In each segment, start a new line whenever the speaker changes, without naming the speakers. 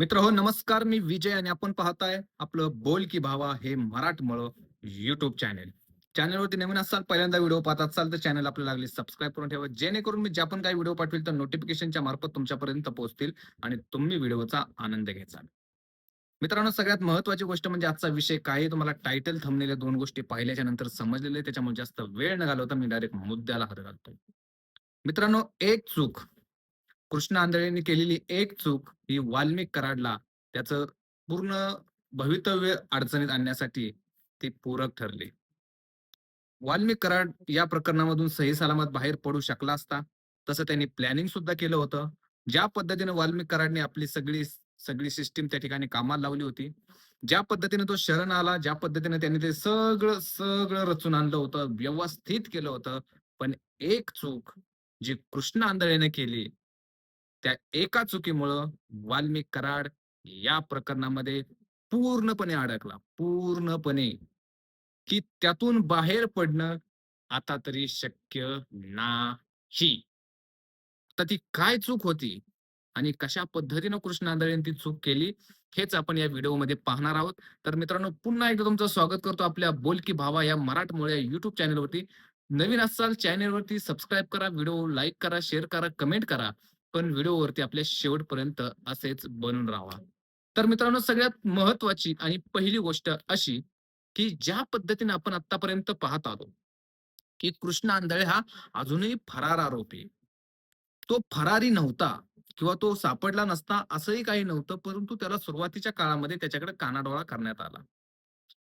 मित्र हो नमस्कार मी विजय आणि आपण पाहताय आपलं बोल की भावा हे मराठमळ युट्यूब चॅनेल चॅनलवरती नवीन असाल पहिल्यांदा व्हिडिओ पाहत असाल तर चॅनल आपल्याला लागले सबस्क्राईब करून ठेवा. जेणेकरून मी ज्या पण काही व्हिडिओ पाठवेल तर नोटिफिकेशनच्या मार्फत तुमच्यापर्यंत पोहोचतील आणि तुम्ही व्हिडिओचा आनंद घ्यायचा. मित्रांनो सगळ्यात महत्वाची गोष्ट म्हणजे आजचा विषय काय तुम्हाला टायटल थंबनेल्या दोन गोष्टी पाहिल्याच्या नंतर समजलेले त्याच्यामुळे जास्त वेळ न घालवता मी डायरेक्ट मुद्द्याला हात घालतो मित्रांनो एक चूक. कृष्ण आंधळेने केलेली एक चूक ही वाल्मिक कराडला त्याचं पूर्ण भवितव्य अडचणीत आणण्यासाठी ती पूरक ठरली. वाल्मिक कराड या प्रकरणामधून सही सलामत बाहेर पडू शकला असता तसं त्यांनी प्लॅनिंग सुद्धा केलं होतं. ज्या पद्धतीने वाल्मिक कराडने आपली सगळी सगळी सिस्टीम त्या ठिकाणी कामाला लावली होती ज्या पद्धतीने तो शरण आला ज्या पद्धतीने त्यांनी ते सगळं सगळं रचून आणलं होतं व्यवस्थित केलं होतं पण एक चूक जी कृष्ण आंधळेने केली त्या एका चुकीमुळं वाल्मिक कराड या प्रकरणामध्ये पूर्णपणे अडकला. पूर्णपणे. की त्यातून बाहेर पडणं आता तरी शक्य नाही. तर ती काय चूक होती आणि कशा पद्धतीनं कृष्ण ती चूक केली हेच आपण या व्हिडिओमध्ये पाहणार आहोत. तर मित्रांनो पुन्हा एकदा तुमचं स्वागत करतो आपल्या बोलकी भावा या मराठमोळ्या युट्यूब चॅनलवरती. नवीन असाल चॅनलवरती सबस्क्राईब करा व्हिडिओ लाईक करा शेअर करा कमेंट करा. पण व्हिडिओवरती आपल्या शेवटपर्यंत असेच बनून राहा तर मित्रांनो सगळ्यात महत्वाची आणि पहिली गोष्ट अशी की ज्या पद्धतीने आपण आतापर्यंत पाहत आलो की कृष्ण आंधळे हा अजूनही फरार आरोपी तो फरारी नव्हता किंवा तो सापडला नसता असंही काही नव्हतं परंतु त्याला सुरुवातीच्या काळामध्ये त्याच्याकडे कानाडोळा करण्यात आला.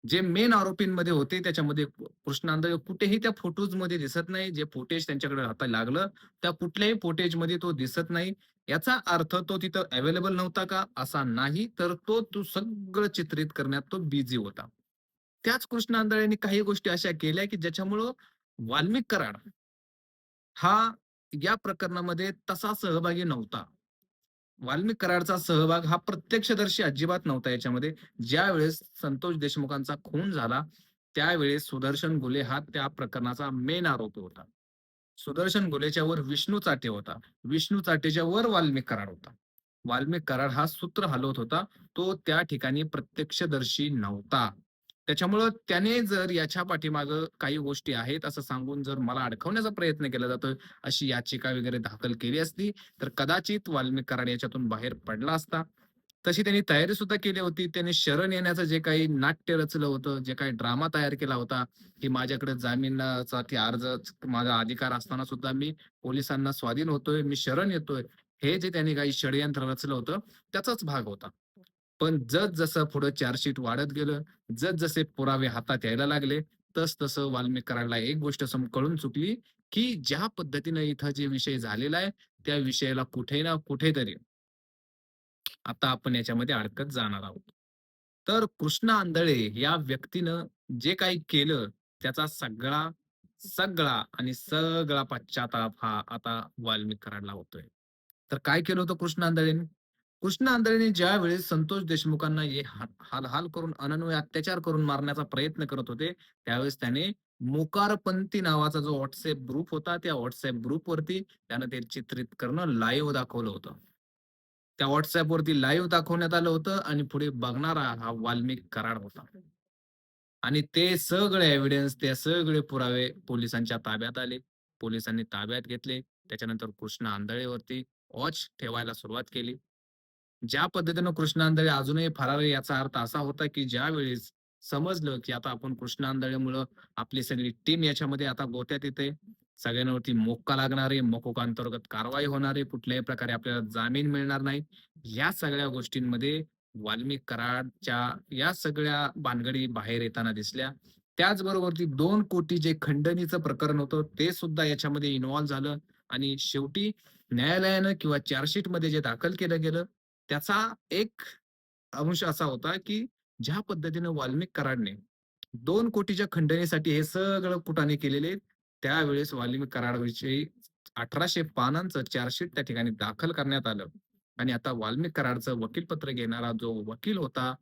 जे मेन आरोपींमध्ये होते त्याच्यामध्ये कृष्ण कुठेही त्या फोटोजमध्ये दिसत नाही. जे फुटेज त्यांच्याकडे राहता लागलं त्या कुठल्याही फुटेजमध्ये तो दिसत नाही. याचा अर्थ तो तिथं अवेलेबल नव्हता का? असा नाही. तर तो तो सगळं चित्रित करण्यात तो बिझी होता. त्याच कृष्ण काही गोष्टी अशा केल्या की ज्याच्यामुळं वाल्मिक कराड हा या प्रकरणामध्ये तसा सहभागी नव्हता. वाल्मिक कराडचा सहभाग हा प्रत्यक्षदर्शी अजिबात नव्हता याच्यामध्ये. ज्या वेळेस संतोष देशमुखांचा खून झाला त्यावेळेस सुदर्शन गुले हा त्या प्रकरणाचा मेन आरोपी होता. सुदर्शन गुलेच्या वर विष्णू चाटे होता. विष्णू चाटेच्या वर वाल्मिक कराड होता. वाल्मिक कराड हा सूत्र हलवत होता. तो त्या ठिकाणी प्रत्यक्षदर्शी नव्हता. त्याच्यामुळं त्याने जर याच्या पाठीमाग काही गोष्टी आहेत असं सांगून जर मला अडकवण्याचा प्रयत्न केला जातोय अशी याचिका वगैरे दाखल केली असती तर कदाचित वाल्मिक कराड याच्यातून बाहेर पडला असता. तशी त्यांनी तयारी सुद्धा केली होती. त्याने शरण येण्याचं जे काही नाट्य रचलं होतं जे काही ड्रामा तयार केला होता की माझ्याकडे जामिनासाठी अर्ज माझा अधिकार असताना सुद्धा मी पोलिसांना स्वाधीन होतोय मी शरण येतोय हे जे त्यांनी काही षडयंत्र रचलं होतं त्याचाच भाग होता. पण जस जसं पुढे चार्जशीट वाढत गेलं जस जसे पुरावे हातात यायला लागले तस तसं वाल्मिकरांना एक गोष्ट सम कळून चुकली की ज्या पद्धतीने इथं जे विषय झालेला आहे त्या विषयाला कुठे ना कुठेतरी आता आपण याच्यामध्ये अडकत जाणार आहोत. तर कृष्ण आंधळे या व्यक्तीनं जे काही केलं त्याचा सगळा सगळा आणि सगळा पश्चाताप हा आता वाल्मिकरांना होतोय. तर काय केलं होतं कृष्ण आंधळेने? कृष्ण आंधळेने ज्यावेळेस संतोष देशमुखांना हालहाल हाल हाल करून अनन्वय अत्याचार करून मारण्याचा प्रयत्न करत होते त्यावेळेस त्याने मुकारपंती नावाचा जो व्हॉट्सअप ग्रुप होता त्या व्हॉट्सअप ग्रुप वरती त्यानं ते चित्रित करणं लाईव्ह दाखवलं होतं. त्या व्हॉट्सअप वरती लाईव्ह दाखवण्यात आलं होतं आणि पुढे बघणारा हा वाल्मिक कराड होता. आणि ते सगळे एव्हिडन्स ते सगळे पुरावे पोलिसांच्या ताब्यात आले. पोलिसांनी ताब्यात घेतले. त्याच्यानंतर कृष्ण आंधळेवरती वॉच ठेवायला सुरुवात केली. ज्या पद्धतीनं कृष्णांधळे अजूनही फरार याचा अर्थ असा होता की ज्या वेळेस समजलं की आता आपण कृष्णांधळेमुळं आपली सगळी टीम याच्यामध्ये आता गोत्यात येते. सगळ्यांवरती मोक्का लागणार आहे मोकोका अंतर्गत कारवाई होणार आहे कुठल्याही प्रकारे आपल्याला जामीन मिळणार नाही. या सगळ्या गोष्टींमध्ये वाल्मिक कराडच्या या सगळ्या भानगडी बाहेर येताना दिसल्या. त्याचबरोबर ती दोन कोटी जे खंडणीचं प्रकरण होतं ते सुद्धा याच्यामध्ये इन्व्हॉल्व्ह झालं. आणि शेवटी न्यायालयानं किंवा चार्जशीटमध्ये जे दाखल केलं गेलं त्याचा एक अंश असा होता की ज्या पद्धतीने वाल्मिक कराडने दोन कोटीच्या खंडणीसाठी हे सगळं कुटाने केलेले त्यावेळेस वाल्मिक कराडविषयी अठराशे पानांचं चार्जशीट त्या ठिकाणी दाखल करण्यात आलं. आणि आता वाल्मिक कराडचं वकीलपत्र घेणारा जो वकील होता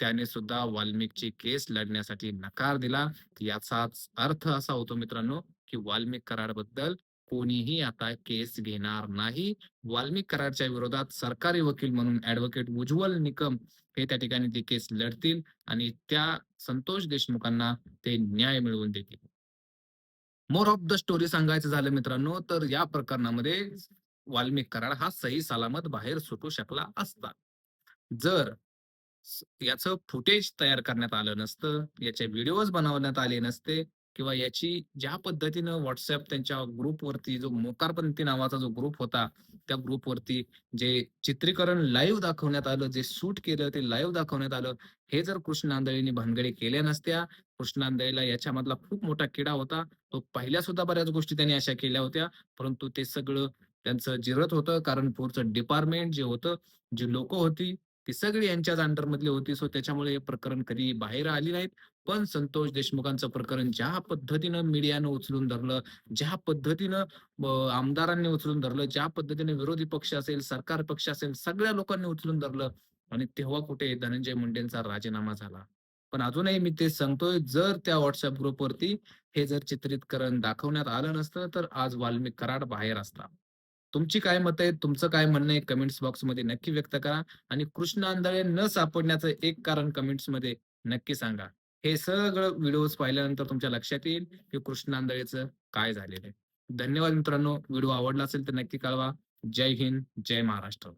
त्याने सुद्धा वाल्मिकची केस लढण्यासाठी नकार दिला. याचाच अर्थ असा होतो मित्रांनो की वाल्मिक कराडबद्दल कोणीही आता केस घेणार नाही. वाल्मिक करारच्या विरोधात सरकारी वकील म्हणून ऍडव्होकेट उज्ज्वल निकम हे त्या ठिकाणी ती केस लढतील आणि त्या संतोष देशमुखांना ते न्याय मिळवून देतील. मोर ऑफ द स्टोरी सांगायचं झालं मित्रांनो तर या प्रकरणामध्ये वाल्मिक कराड हा सही सलामत बाहेर सुटू शकला असता. जर याचं फुटेज तयार करण्यात आलं नसतं याचे व्हिडिओज बनवण्यात आले नसते किंवा याची ज्या पद्धतीनं व्हॉट्सअप त्यांच्या ग्रुपवरती जो मोकारपंथी नावाचा जो ग्रुप होता त्या ग्रुपवरती जे चित्रीकरण लाईव्ह दाखवण्यात आलं जे शूट केलं ते लाईव्ह दाखवण्यात आलं हे जर कृष्ण आंधळीने भानगडी केल्या नसत्या कृष्ण आंधळीला याच्यामधला खूप मोठा किडा होता तो पहिल्या सुद्धा बऱ्याच गोष्टी त्यांनी अशा केल्या होत्या परंतु ते सगळं त्यांचं जिरत होतं कारण पुढचं डिपार्टमेंट जे होतं जी लोक होती ती सगळी यांच्याच अंडरमधली होती. सो त्याच्यामुळे हे प्रकरण कधी बाहेर आली नाहीत. पण संतोष देशमुखांचं प्रकरण ज्या पद्धतीनं मीडियानं उचलून धरलं ज्या पद्धतीनं आमदारांनी उचलून धरलं ज्या पद्धतीने विरोधी पक्ष असेल सरकार पक्ष असेल सगळ्या लोकांनी उचलून धरलं आणि तेव्हा कुठे धनंजय मुंडेंचा राजीनामा झाला. पण अजूनही मी ते सांगतोय जर त्या व्हॉट्सअप ग्रुपवरती हे जर चित्रितकरण दाखवण्यात आलं नसतं तर आज वाल्मिक कराड बाहेर असता. तुमची काय मत आहे तुमचं काय म्हणणं आहे? कमेंट्स बॉक्समध्ये नक्की व्यक्त करा आणि कृष्ण आंधळे न सापडण्याचं एक कारण कमेंट्समध्ये नक्की सांगा. हे सगळं व्हिडिओज पाहिल्यानंतर तुमच्या लक्षात येईल की कृष्ण आंधळेचं काय झालेलं आहे. धन्यवाद मित्रांनो. व्हिडिओ आवडला असेल तर नक्की कळवा. जय हिंद जय महाराष्ट्र.